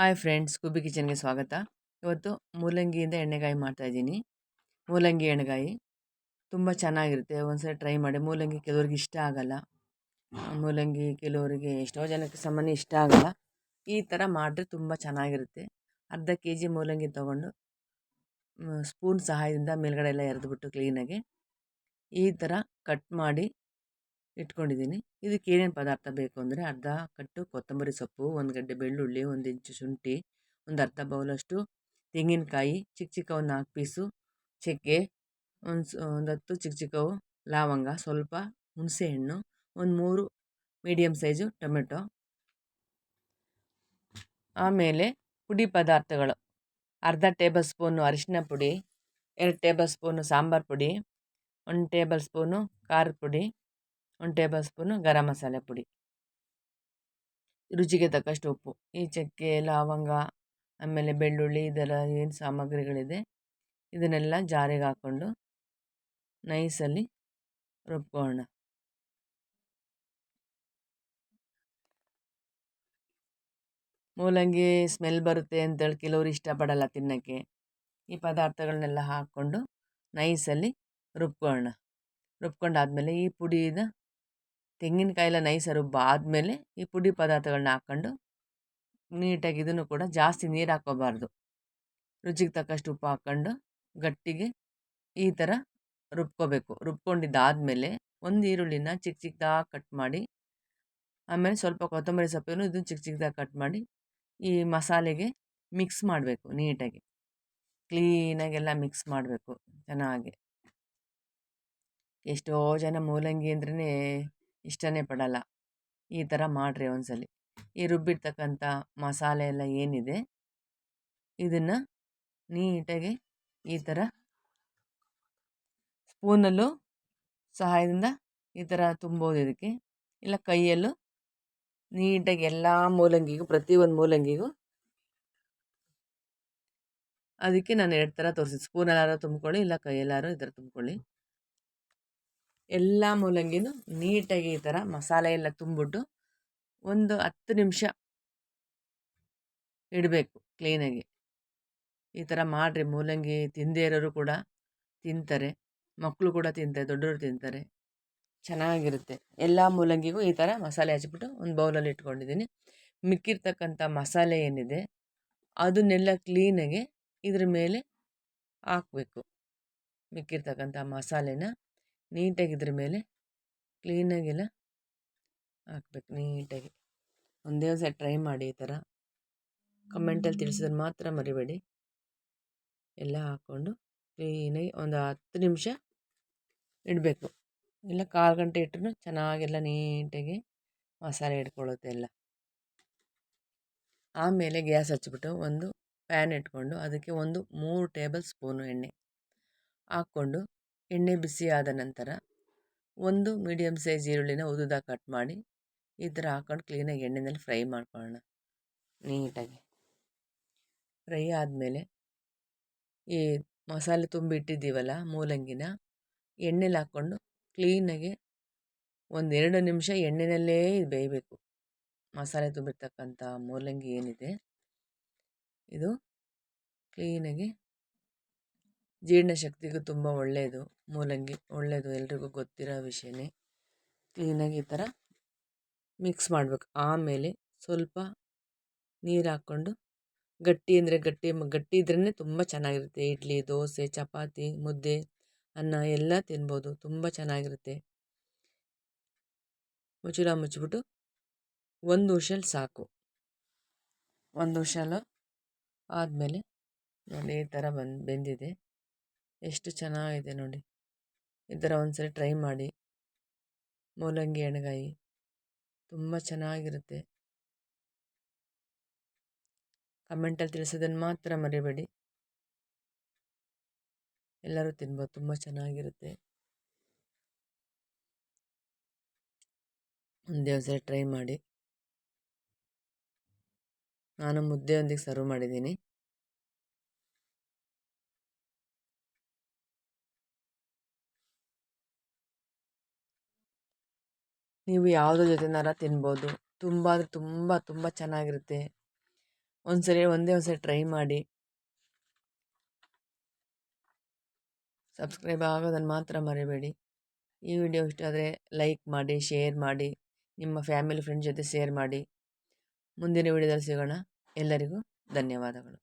Hi friends Kubi ಕಿಚನ್ಗೆ ಸ್ವಾಗತ. ಇವತ್ತು ಮೂಲಂಗಿಯಿಂದ ಎಣ್ಣೆಗಾಯಿ ಮಾಡ್ತಾಯಿದ್ದೀನಿ ಮೂಲಂಗಿ ಎಣ್ಣೆಗಾಯಿ ತುಂಬ ಚೆನ್ನಾಗಿರುತ್ತೆ. ಒಂದ್ಸಲ ಟ್ರೈ ಮಾಡಿ. ಮೂಲಂಗಿ ಕೆಲವ್ರಿಗೆ ಇಷ್ಟ ಆಗಲ್ಲ. ಮೂಲಂಗಿ ಕೆಲವರಿಗೆ ಎಷ್ಟೋ ಜನಕ್ಕೆ ಸಾಮಾನ್ಯ ಇಷ್ಟ ಆಗಲ್ಲ. ಈ ಥರ ಮಾಡಿದ್ರೆ ತುಂಬ ಚೆನ್ನಾಗಿರುತ್ತೆ. ಅರ್ಧ ಕೆ ಜಿ ಮೂಲಂಗಿ ತೊಗೊಂಡು ಸ್ಪೂನ್ ಸಹಾಯದಿಂದ ಮೇಲ್ಗಡೆ ಎಲ್ಲ ಎರೆದ್ಬಿಟ್ಟು ಕ್ಲೀನಾಗಿ ಈ ಥರ ಕಟ್ ಮಾಡಿ ಇಟ್ಕೊಂಡಿದ್ದೀನಿ. ಇದಕ್ಕೆ ಏನೇನು ಪದಾರ್ಥ ಬೇಕು ಅಂದರೆ ಅರ್ಧ ಕಟ್ಟು ಕೊತ್ತಂಬರಿ ಸೊಪ್ಪು, ಒಂದು ಗಡ್ಡೆ ಬೆಳ್ಳುಳ್ಳಿ, ಒಂದು ಇಂಚು ಶುಂಠಿ, ಒಂದು ಅರ್ಧ ಬೌಲಷ್ಟು ತೆಂಗಿನಕಾಯಿ ಚಿಕ್ಕ ಚಿಕ್ಕ ಒಂದು ನಾಲ್ಕು ಪೀಸು ಚಕ್ಕೆ, ಒಂದು ಒಂದು ಹತ್ತು ಚಿಕ್ಕ ಚಿಕ್ಕವು ಲವಂಗ, ಸ್ವಲ್ಪ ಹುಣಸೆಹಣ್ಣು ಒಂದು ಮೂರು ಮೀಡಿಯಮ್ ಸೈಜು ಟೊಮೆಟೊ. ಆಮೇಲೆ ಪುಡಿ ಪದಾರ್ಥಗಳು. ಅರ್ಧ ಟೇಬಲ್ ಸ್ಪೂನು ಅರಿಶಿನ ಪುಡಿ, ಎರಡು ಟೇಬಲ್ ಸ್ಪೂನು ಸಾಂಬಾರು ಪುಡಿ, ಒಂದು ಟೇಬಲ್ ಸ್ಪೂನು ಖಾರದ ಪುಡಿ. ಒಂದು ಟೇಬಲ್ ಸ್ಪೂನು ಗರಂ ಮಸಾಲೆ ಪುಡಿ. ರುಚಿಗೆ ತಕ್ಕಷ್ಟು ಉಪ್ಪು, ಈ ಚಕ್ಕೆ, ಲವಂಗ, ಆಮೇಲೆ ಬೆಳ್ಳುಳ್ಳಿ ಇದೆಲ್ಲ ಏನು ಸಾಮಗ್ರಿಗಳಿದೆ, ಇದನ್ನೆಲ್ಲ ಜಾರಿಗೆ ಹಾಕ್ಕೊಂಡು ನೈಸಲ್ಲಿ ರುಬ್ಕೊಳ್ಳೋಣ. ಮೂಲಂಗಿ ಸ್ಮೆಲ್ ಬರುತ್ತೆ ಅಂತೇಳಿ ಕೆಲವರು ಇಷ್ಟಪಡಲ್ಲ ತಿನ್ನೋಕ್ಕೆ. ಈ ಪದಾರ್ಥಗಳನ್ನೆಲ್ಲ ಹಾಕ್ಕೊಂಡು ನೈಸಲ್ಲಿ ರುಬ್ಕೊಳ್ಳೋಣ. ರುಬ್ಕೊಂಡಾದ್ಮೇಲೆ ಈ ಪುಡಿನ ತೆಂಗಿನಕಾಯಿ ಎಲ್ಲ ರುಬ್ಬ ರುಬ್ಬಾದಮೇಲೆ ಈ ಪುಡಿ ಪದಾರ್ಥಗಳನ್ನ ಹಾಕ್ಕೊಂಡು ನೀಟಾಗಿ ಇದನ್ನು ಕೂಡ ಜಾಸ್ತಿ ನೀರು ಹಾಕ್ಕೋಬಾರ್ದು. ರುಚಿಗೆ ತಕ್ಕಷ್ಟು ಉಪ್ಪು ಹಾಕ್ಕೊಂಡು ಗಟ್ಟಿಗೆ ಈ ಥರ ರುಬ್ಕೋಬೇಕು. ರುಬ್ಕೊಂಡಿದ್ದಾದಮೇಲೆ ಒಂದು ಈರುಳ್ಳಿನ ಚಿಕ್ಕ ಚಿಕ್ಕದಾಗಿ ಕಟ್ ಮಾಡಿ, ಆಮೇಲೆ ಸ್ವಲ್ಪ ಕೊತ್ತಂಬರಿ ಸೊಪ್ಪನ್ನು ಇದನ್ನು ಚಿಕ್ಕ ಚಿಕ್ಕದಾಗಿ ಕಟ್ ಮಾಡಿ ಈ ಮಸಾಲೆಗೆ ಮಿಕ್ಸ್ ಮಾಡಬೇಕು ನೀಟಾಗಿ. ಕ್ಲೀನಾಗೆಲ್ಲ ಮಿಕ್ಸ್ ಮಾಡಬೇಕು ಚೆನ್ನಾಗಿ. ಎಷ್ಟೋ ಜನ ಮೂಲಂಗಿ ಅಂದ್ರೇ ಇಷ್ಟನೇ ಪಡಲ್ಲ. ಈ ಥರ ಮಾಡಿರಿ ಒಂದ್ಸಲಿ. ಈ ರುಬ್ಬಿರ್ತಕ್ಕಂಥ ಮಸಾಲೆ ಎಲ್ಲ ಏನಿದೆ, ಇದನ್ನು ನೀಟಾಗಿ ಈ ಥರ ಸ್ಪೂನಲ್ಲೂ ಸಹಾಯದಿಂದ ಈ ಥರ ತುಂಬೋದು ಇದಕ್ಕೆ. ಇಲ್ಲ ಕೈಯಲ್ಲೂ ನೀಟಾಗಿ ಎಲ್ಲ ಮೂಲಂಗಿಗೂ, ಪ್ರತಿಯೊಂದು ಮೂಲಂಗಿಗೂ ಅದಕ್ಕೆ ನಾನು ಎರಡು ಥರ ತೋರಿಸಿದ್ದು ಸ್ಪೂನಲ್ಲಾರು ತುಂಬ್ಕೊಳ್ಳಿ, ಇಲ್ಲ ಕೈಯಲ್ಲಾರು ಈ ಥರ ತುಂಬ್ಕೊಳ್ಳಿ. ಎಲ್ಲ ಮೂಲಂಗಿನೂ ನೀಟಾಗಿ ಈ ಥರ ಮಸಾಲೆ ಎಲ್ಲ ತುಂಬಿಟ್ಟು ಒಂದು ಹತ್ತು ನಿಮಿಷ ಇಡಬೇಕು ಕ್ಲೀನಾಗಿ. ಈ ಥರ ಮಾಡಿರಿ ಮೂಲಂಗಿ ತಿಂದೇ ಇರೋರು ಕೂಡ ತಿಂತಾರೆ ಮಕ್ಕಳು ಕೂಡ ತಿಂತಾರೆ ದೊಡ್ಡವರು ತಿಂತಾರೆ. ಚೆನ್ನಾಗಿರುತ್ತೆ. ಎಲ್ಲ ಮೂಲಂಗಿಗೂ ಈ ಥರ ಮಸಾಲೆ ಹಚ್ಬಿಟ್ಟು ಒಂದು ಬೌಲಲ್ಲಿ ಇಟ್ಕೊಂಡಿದ್ದೀನಿ. ಮಿಕ್ಕಿರ್ತಕ್ಕಂಥ ಮಸಾಲೆ ಏನಿದೆ ಅದನ್ನೆಲ್ಲ ಕ್ಲೀನಾಗಿ ಇದ್ರ ಮೇಲೆ ಹಾಕಬೇಕು. ಮಿಕ್ಕಿರ್ತಕ್ಕಂಥ ಮಸಾಲೆನ ನೀಟಾಗಿ ಇದ್ರ ಮೇಲೆ ಕ್ಲೀನಾಗೆಲ್ಲ ಹಾಕ್ಬೇಕು ನೀಟಾಗಿ. ಒಂದೇ ಸಲ ಟ್ರೈ ಮಾಡಿ ಈ ಥರ ಕಮೆಂಟಲ್ಲಿ ತಿಳಿಸಿದ್ರೆ ಮಾತ್ರ ಮರಿಬೇಡಿ. ಎಲ್ಲ ಹಾಕ್ಕೊಂಡು ಕ್ಲೀನಾಗಿ ಒಂದು ಹತ್ತು ನಿಮಿಷ ಇಡಬೇಕು. ಇಲ್ಲ ಕಾಲು ಗಂಟೆ ಇಟ್ಟರು ಚೆನ್ನಾಗೆಲ್ಲ ನೀಟಾಗಿ ಮಸಾಲೆ ಹಿಡ್ಕೊಳ್ಳುತ್ತೆ ಎಲ್ಲ. ಆಮೇಲೆ ಗ್ಯಾಸ್ ಹಚ್ಚಿಬಿಟ್ಟು ಒಂದು ಪ್ಯಾನ್ ಇಟ್ಕೊಂಡು ಅದಕ್ಕೆ ಒಂದು ಮೂರು ಟೇಬಲ್ ಸ್ಪೂನು ಎಣ್ಣೆ ಹಾಕ್ಕೊಂಡು ಎಣ್ಣೆ ಬಿಸಿ ಆದ ನಂತರ ಒಂದು ಮೀಡಿಯಮ್ ಸೈಜ್ ಈರುಳ್ಳಿನ ಉದ್ದ ಕಟ್ ಮಾಡಿ, ಈ ಥರ ಹಾಕ್ಕೊಂಡು ಕ್ಲೀನಾಗಿ ಎಣ್ಣೆನಲ್ಲಿ ಫ್ರೈ ಮಾಡ್ಕೊಳ್ಳೋಣ ನೀಟಾಗಿ. ಫ್ರೈ ಆದಮೇಲೆ ಈ ಮಸಾಲೆ ತುಂಬಿಟ್ಟಿದ್ದೀವಲ್ಲ ಮೂಲಂಗಿನ, ಎಣ್ಣೆಲಿ ಹಾಕ್ಕೊಂಡು ಕ್ಲೀನಾಗಿ ಒಂದೆರಡು ನಿಮಿಷ ಎಣ್ಣೆಯಲ್ಲೇ ಬೇಯಬೇಕು. ಮಸಾಲೆ ತುಂಬಿರ್ತಕ್ಕಂಥ ಮೂಲಂಗಿ ಏನಿದೆ, ಇದು ಕ್ಲೀನಾಗಿ ಜೀರ್ಣಶಕ್ತಿಗೂ ತುಂಬ ಒಳ್ಳೆಯದು, ಮೂಲಂಗಿ ಒಳ್ಳೆಯದು ಎಲ್ರಿಗೂ ಗೊತ್ತಿರೋ ವಿಷಯನೇ. ಕ್ಲೀನಾಗಿ ಈ ಥರ ಮಿಕ್ಸ್ ಮಾಡಬೇಕು. ಆಮೇಲೆ ಸ್ವಲ್ಪ ನೀರು ಹಾಕ್ಕೊಂಡು ಗಟ್ಟಿ ಅಂದರೆ ಗಟ್ಟಿ ಗಟ್ಟಿ ಇದ್ರೇ ತುಂಬ ಚೆನ್ನಾಗಿರುತ್ತೆ. ಇಡ್ಲಿ, ದೋಸೆ, ಚಪಾತಿ, ಮುದ್ದೆ, ಅನ್ನ ಎಲ್ಲ ತಿನ್ಬೋದು. ತುಂಬ ಚೆನ್ನಾಗಿರುತ್ತೆ. ಮುಚ್ಚಳ ಮುಚ್ಚಿಬಿಟ್ಟು ಒಂದು ಉಷಲ್ ಸಾಕು. ಒಂದು ಉಷಲು ಆದಮೇಲೆ ನೋಡಿ ಈ ಥರ ಬಂದು ಬೆಂದಿದೆ. ಎಷ್ಟು ಚೆನ್ನಾಗಿದೆ ನೋಡಿ. ಈ ಥರ ಒಂದ್ಸರಿ ಟ್ರೈ ಮಾಡಿ. ಮೂಲಂಗಿ ಎಣ್ಗಾಯಿ ತುಂಬ ಚೆನ್ನಾಗಿರುತ್ತೆ. ಕಮೆಂಟಲ್ಲಿ ತಿಳಿಸೋದನ್ನು ಮಾತ್ರ ಮರಿಬೇಡಿ. ಎಲ್ಲರೂ ತಿನ್ಬೋದು, ತುಂಬ ಚೆನ್ನಾಗಿರುತ್ತೆ. ಒಂದೇ ಒಂದ್ಸರಿ ಟ್ರೈ ಮಾಡಿ. ನಾನು ಮುದ್ದೆಯೊಂದಿಗೆ ಸರ್ವ್ ಮಾಡಿದ್ದೀನಿ. ನೀವು ಯಾವುದ್ರ ಜೊತೆನಾರ ತಿನ್ಬೋದು. ತುಂಬ ಅಂದರೆ ತುಂಬ ತುಂಬ ಚೆನ್ನಾಗಿರುತ್ತೆ. ಒಂದ್ಸರಿ ಒಂದೇ ಒಂದ್ಸರಿ ಟ್ರೈ ಮಾಡಿ. ಸಬ್ಸ್ಕ್ರೈಬ್ ಆಗೋದನ್ನು ಮಾತ್ರ ಮರಿಬೇಡಿ. ಈ ವಿಡಿಯೋ ಇಷ್ಟ ಆದರೆ ಲೈಕ್ ಮಾಡಿ, ಶೇರ್ ಮಾಡಿ, ನಿಮ್ಮ ಫ್ಯಾಮಿಲಿ ಫ್ರೆಂಡ್ ಜೊತೆ ಶೇರ್ ಮಾಡಿ. ಮುಂದಿನ ವಿಡಿಯೋದಲ್ಲಿ ಸಿಗೋಣ. ಎಲ್ಲರಿಗೂ ಧನ್ಯವಾದಗಳು.